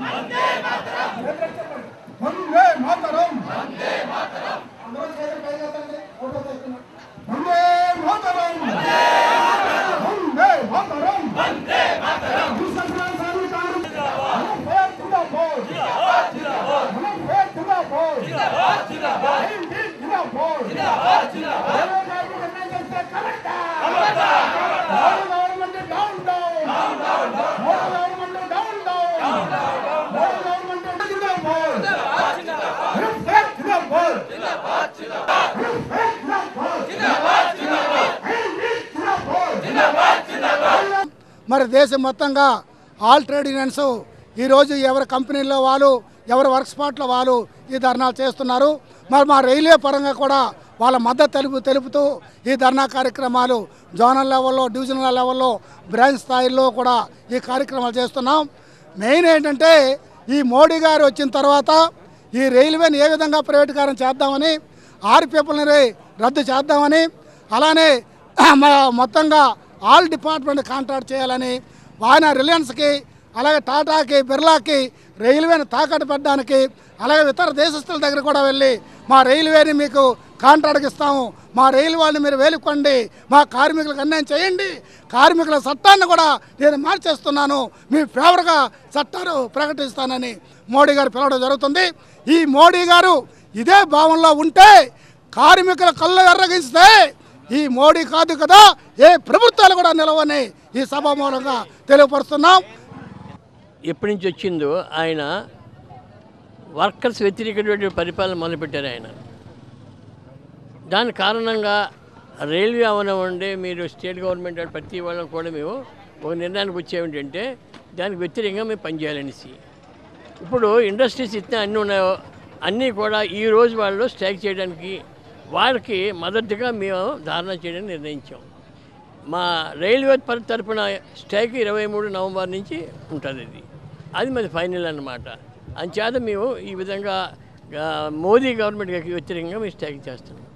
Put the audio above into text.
वंदे मातरम। वंदे मातरम। वंदे मातरम। आंदोलन कैसे किया जाता है फ़ोटो सेक्शन वंदे मातरम वंदे मातरम वंदे मातरम वंदे मातरम दूसरा Tira, tira, tira, tira, tira, మరి దేశం మొత్తంగా ఆల్ ట్రేడ్ యూనియన్స్ ఈరోజు ఎవరి కంపెనీల్లో వాళ్ళు ఎవరి వర్క్ స్పాట్లో వాళ్ళు ఈ ధర్నాలు చేస్తున్నారు. మరి మా రైల్వే పరంగా కూడా వాళ్ళ మద్దతు తెలుపు తెలుపుతూ ఈ ధర్నా కార్యక్రమాలు జోనల్ లెవెల్లో డివిజనల్ లెవెల్లో బ్రాంచ్ స్థాయిలో కూడా ఈ కార్యక్రమాలు చేస్తున్నాం. మెయిన్ ఏంటంటే ఈ మోడీ గారు వచ్చిన తర్వాత ఈ రైల్వేని ఏ విధంగా ప్రైవేటీకరణ చేద్దామని ఆరు పీపుల్ని రద్దు చేద్దామని అలానే మొత్తంగా ఆల్ డిపార్ట్మెంట్ కాంట్రాక్ట్ చేయాలని ఆయన రిలయన్స్కి అలాగే టాటాకి బిర్లాకి రైల్వేని తాకట్టు పెట్టడానికి అలాగే ఇతర దేశస్తుల దగ్గర కూడా వెళ్ళి మా రైల్వేని మీకు కాంట్రాక్ట్కి ఇస్తాము. మా రైలు వాళ్ళని మీరు వేలుకోండి. మా కార్మికులకు అన్యాయం చేయండి. కార్మికుల చట్టాన్ని కూడా నేను మార్చేస్తున్నాను. మీ ఫేవర్గా చట్టాలు ప్రకటిస్తానని మోడీ గారు పిలవడం జరుగుతుంది. ఈ మోడీ గారు ఇదే భావంలో ఉంటే కార్మికుల కళ్ళు ఎర్రగిస్తే ఈ మోడీ కాదు కదా ఏ ప్రభుత్వాలు కూడా నిలవని ఈ సభ మూలంగా తెలియపరుస్తున్నాం. ఎప్పటి నుంచి వచ్చిందో ఆయన వర్కర్స్ వ్యతిరేకటువంటి పరిపాలన మొదలుపెట్టారు ఆయన. దాని కారణంగా రైల్వే అవనివ్వండి మీరు స్టేట్ గవర్నమెంట్ ప్రతి వాళ్ళని కూడా మేము ఒక నిర్ణయానికి వచ్చేమిటంటే దానికి వ్యతిరేకంగా మేము పనిచేయాలనేసి ఇప్పుడు ఇండస్ట్రీస్ ఇస్తే అన్నీ ఉన్నాయో అన్నీ కూడా ఈ రోజు వాళ్ళు స్ట్రైక్ చేయడానికి వాళ్ళకి మద్దతుగా మేము ధారణ చేయడానికి నిర్ణయించాం. మా రైల్వే తరఫున స్ట్రైక్ ఇరవై మూడు నవంబర్ నుంచి ఉంటుంది ఇది. అది మాది ఫైనల్ అన్నమాట. అంచేత మేము ఈ విధంగా మోదీ గవర్నమెంట్కి వ్యతిరేకంగా మేము స్ట్రైక్ చేస్తున్నాం.